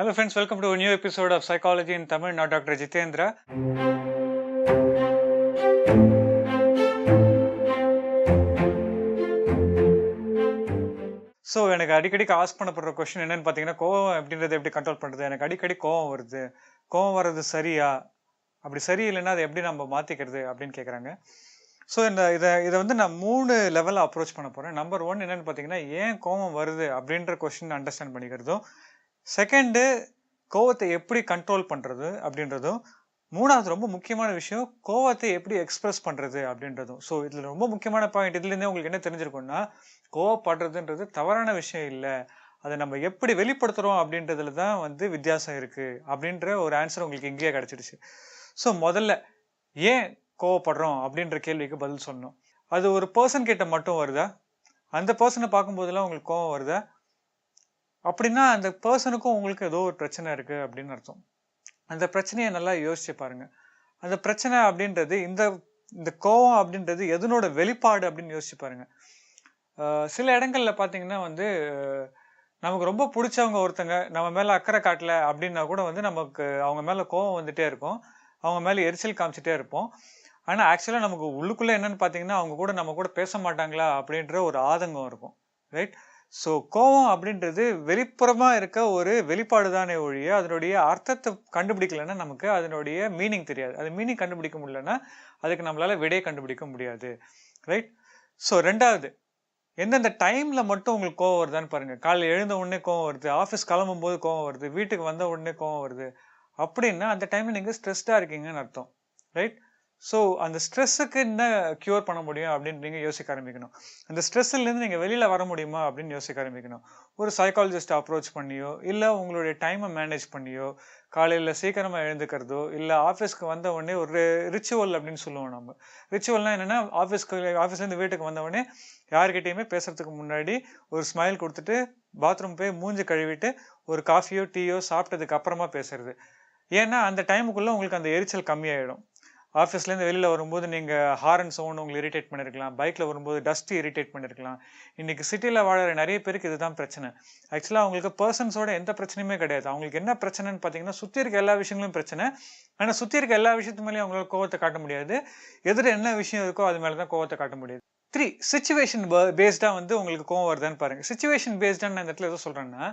Hello friends, welcome to a new episode of Psychology in Tamil. Now Dr. Jitendra. So எனக்கு அடிக்கடி ask பண்ணப்படுற question என்னன்னு பார்த்தீங்கன்னா கோவம் அப்படின்றத எப்படி கண்ட்ரோல் பண்ணுறது எனக்கு அடிக்கடி கோவம் வருது கோவம் வர்றது சரியா அப்படி சரியில்லைன்னா அதை எப்படி நம்ம மாற்றிக்கிறது அப்படின்னு கேட்குறாங்க ஸோ இந்த இதை இதை வந்து நான் மூணு லெவலில் அப்ரோச் பண்ண போகிறேன் நம்பர் ஒன் என்னன்னு பார்த்தீங்கன்னா ஏன் கோவம் வருது அப்படின்ற கொஷின் அண்டர்ஸ்டாண்ட் பண்ணிக்கிறதும் செகண்டு கோவத்தை எப்படி கண்ட்ரோல் பண்ணுறது அப்படின்றதும் மூணாவது ரொம்ப முக்கியமான விஷயம் கோவத்தை எப்படி எக்ஸ்பிரஸ் பண்ணுறது அப்படின்றதும். ஸோ இதில் ரொம்ப முக்கியமான பாயிண்ட் இதுலேருந்தே உங்களுக்கு என்ன தெரிஞ்சிருக்கும்னா கோவப்படுறதுன்றது தவறான விஷயம் இல்லை. அதை நம்ம எப்படி வெளிப்படுத்துகிறோம் அப்படின்றதுல தான் வந்து வித்தியாசம் இருக்குது அப்படின்ற ஒரு ஆன்சர் உங்களுக்கு இங்கேயே கிடச்சிடுச்சு. ஸோ முதல்ல ஏன் கோவப்படுறோம் அப்படின்ற கேள்விக்கு பதில் சொன்னோம் அது ஒரு பர்சன் கிட்ட மட்டும் வருதா? அந்த பர்சனை பார்க்கும்போதெல்லாம் உங்களுக்கு கோவம் வருதா? அப்படின்னா அந்த பர்சனுக்கும் உங்களுக்கு ஏதோ ஒரு பிரச்சனை இருக்கு அப்படின்னு அர்த்தம். அந்த பிரச்சனையை நல்லா யோசிச்சு பாருங்க. அந்த பிரச்சனை அப்படின்றது இந்த இந்த கோவம் அப்படின்றது எதனோட வெளிப்பாடு அப்படின்னு யோசிச்சு பாருங்க. சில இடங்கள்ல பாத்தீங்கன்னா வந்து நமக்கு ரொம்ப பிடிச்சவங்க ஒருத்தங்க நம்ம மேல அக்கறை காட்டல அப்படின்னா கூட வந்து நமக்கு அவங்க மேல கோவம் வந்துட்டே இருக்கும். அவங்க மேல எரிச்சல் காமிச்சிட்டே இருப்போம். ஆனா ஆக்சுவலா நமக்கு உள்ளுக்குள்ள என்னன்னு பாத்தீங்கன்னா அவங்க கூட நம்ம கூட பேச மாட்டாங்களா அப்படின்ற ஒரு ஆதங்கம் இருக்கும். ரைட் ஸோ கோவம் அப்படின்றது வெளிப்புறமாக இருக்க ஒரு வெளிப்பாடு தானே ஒழிய அதனுடைய அர்த்தத்தை கண்டுபிடிக்கலன்னா நமக்கு அதனுடைய மீனிங் தெரியாது. அது மீனிங் கண்டுபிடிக்க முடியலன்னா அதுக்கு நம்மளால் விடையை கண்டுபிடிக்க முடியாது. ரைட் ஸோ ரெண்டாவது எந்தெந்த டைமில் மட்டும் உங்களுக்கு கோவம் வருதான்னு பாருங்கள் காலையில் எழுந்த உடனே கோவம் வருது ஆஃபீஸ் கிளம்பும் போது கோவம் வருது வீட்டுக்கு வந்த உடனே கோவம் வருது. அப்படின்னா அந்த டைமில் நீங்கள் ஸ்ட்ரெஸ்டாக இருக்கீங்கன்னு அர்த்தம். ரைட் ஸோ அந்த ஸ்ட்ரெஸ்ஸுக்கு என்ன க்யூர் பண்ண முடியும் அப்படின்னு நீங்கள் யோசிக்க ஆரம்பிக்கணும். அந்த ஸ்ட்ரெஸ்ஸுலேருந்து நீங்கள் வெளியில் வர முடியுமா அப்படின்னு யோசிக்க ஆரம்பிக்கணும். ஒரு சைக்காலஜிஸ்ட் அப்ரோச் பண்ணியோ இல்லை உங்களுடைய டைமை மேனேஜ் பண்ணியோ காலையில் சீக்கிரமாக எழுந்துக்கிறதோ இல்லை ஆஃபீஸ்க்கு வந்த உடனே ஒரு ரிச்சுவல் அப்படின்னு சொல்லுவோம் நம்ம. ரிச்சுவல்னால் என்னென்னா ஆஃபீஸ்க்கு ஆஃபீஸ்லேருந்து வீட்டுக்கு வந்த உடனே யார்கிட்டயுமே பேசுறதுக்கு முன்னாடி ஒரு ஸ்மைல் கொடுத்துட்டு பாத்ரூம் போய் மூஞ்சி கழுவிட்டு ஒரு காஃபியோ டீயோ சாப்பிட்டதுக்கு அப்புறமா பேசுறது. ஏன்னா அந்த டைமுக்குள்ளே உங்களுக்கு அந்த எரிச்சல் கம்மியாயிடும். ஆஃபீஸ்லேருந்து வெளியில் வரும்போது நீங்கள் ஹாரன் சவுண்ட் உங்களை இரிட்டேட் பண்ணியிருக்கலாம் பைக்கில் வரும்போது டஸ்ட்டு இரிட்டேட் பண்ணியிருக்கலாம் இன்றைக்கி சிட்டியில் வாழற நிறைய பேருக்கு இதுதான் பிரச்சனை. ஆக்சுவலாக அவங்களுக்கு பர்சன்ஸோட எந்த பிரச்சனையுமே கிடையாது. அவங்களுக்கு என்ன பிரச்சனைன்னு பார்த்தீங்கன்னா சுற்றி இருக்க எல்லா விஷயங்களும் பிரச்சனை. ஆனால் சுற்றி இருக்க எல்லா விஷயத்து மேலேயும் அவங்களால கோவத்தை காட்ட முடியாது. எதிர என்ன விஷயம் இருக்கோ அது மேலே தான் கோவத்தை காட்ட முடியாது. த்ரீ சுச்சுவேஷன் பேஸ்டாக வந்து உங்களுக்கு கோவம் வருதான்னு பாருங்கள் சுச்சுவேஷன் பேஸ்டான்னு நான் இந்த இடத்துல எதோ சொல்கிறேன்னா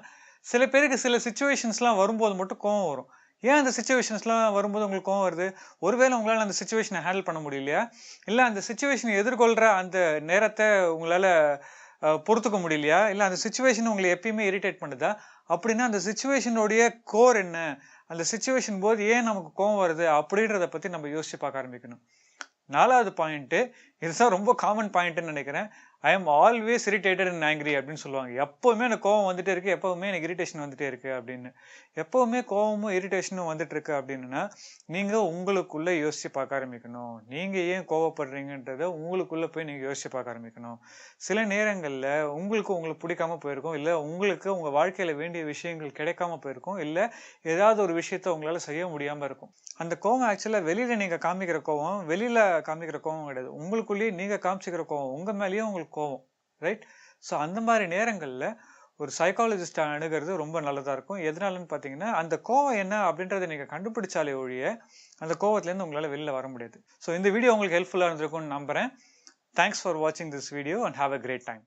சில பேருக்கு சில சுச்சுவேஷன்ஸ்லாம் வரும்போது மட்டும் கோவம் வரும். ஏன் அந்த சுச்சுவேஷன்ஸ்லாம் வரும்போது உங்களுக்கு கோவம் வருது? ஒருவேளை உங்களால் அந்த சுச்சுவேஷனை ஹேண்டில் பண்ண முடியலையா? இல்லை அந்த சுச்சுவேஷனை எதிர்கொள்கிற அந்த நேரத்தை உங்களால் பொறுத்துக்க முடியலையா? இல்லை அந்த சுச்சுவேஷன் உங்களை எப்பயுமே இரிட்டேட் பண்ணுதா? அப்படின்னா அந்த சுச்சுவேஷனுடைய கோர் என்ன? அந்த சுச்சுவேஷன் போது ஏன் நமக்கு கோவம் வருது? அப்படின்றத பற்றி நம்ம யோசிச்சு பார்க்க ஆரம்பிக்கணும். நாலாவது பாயிண்ட்டு இதுதான் ரொம்ப காமன் பாயிண்ட்னு நினைக்கிறேன். I am always irritated and angry அப்படின்னு சொல்லுவாங்க. எப்போவுமே எனக்கு கோவம் வந்துட்டே இருக்கு எப்போவுமே எனக்கு இரிட்டேஷன் வந்துட்டே இருக்கு அப்படின்னு. எப்போவுமே கோவமும் இரிட்டேஷனும் வந்துட்டு இருக்கு அப்படின்னா நீங்க உங்களுக்குள்ள யோசிச்சு பார்க்க ஆரம்பிக்கணும். நீங்க ஏன் கோவப்படுறீங்கன்றத உங்களுக்குள்ள போய் நீங்க யோசிச்சு பார்க்க ஆரம்பிக்கணும். சில நேரங்களில் உங்களுக்கு உங்களுக்கு பிடிக்காம போயிருக்கும் இல்ல உங்களுக்கு உங்க வாழ்க்கையில வேண்டிய விஷயங்கள் கிடைக்காம போயிருக்கும் இல்ல ஏதாவது ஒரு விஷயத்த உங்களால செய்ய முடியாம இருக்கும். அந்த கோவம் ஆக்சுவலா வெளியில நீங்க காமிக்கிற கோவம் வெளியில காமிக்கிற கோவம் கிடையாது. உங்களுக்கு உங்களுக்குள்ளேயே நீங்க காமிச்சிக்கிற கோவம் உங்க மேலேயே உங்களுக்கு கோவம் ரைட் ஸோ அந்த மாதிரி நேரங்கள்ல ஒரு சைக்காலஜிஸ்ட் அணுகிறது ரொம்ப நல்லதா இருக்கும். எதனாலன்னு பார்த்தீங்கன்னா அந்த கோவம் என்ன அப்படின்றத நீங்க கண்டுபிடிச்சாலே ஒழிய அந்த கோவத்துலேருந்து உங்களால வெளியில் வர முடியாது. ஸோ இந்த வீடியோ உங்களுக்கு ஹெல்ப்ஃபுல்லாக இருந்திருக்கும்னு நம்புறேன். தேங்க்ஸ் ஃபார் வாட்சிங் this video and have a great time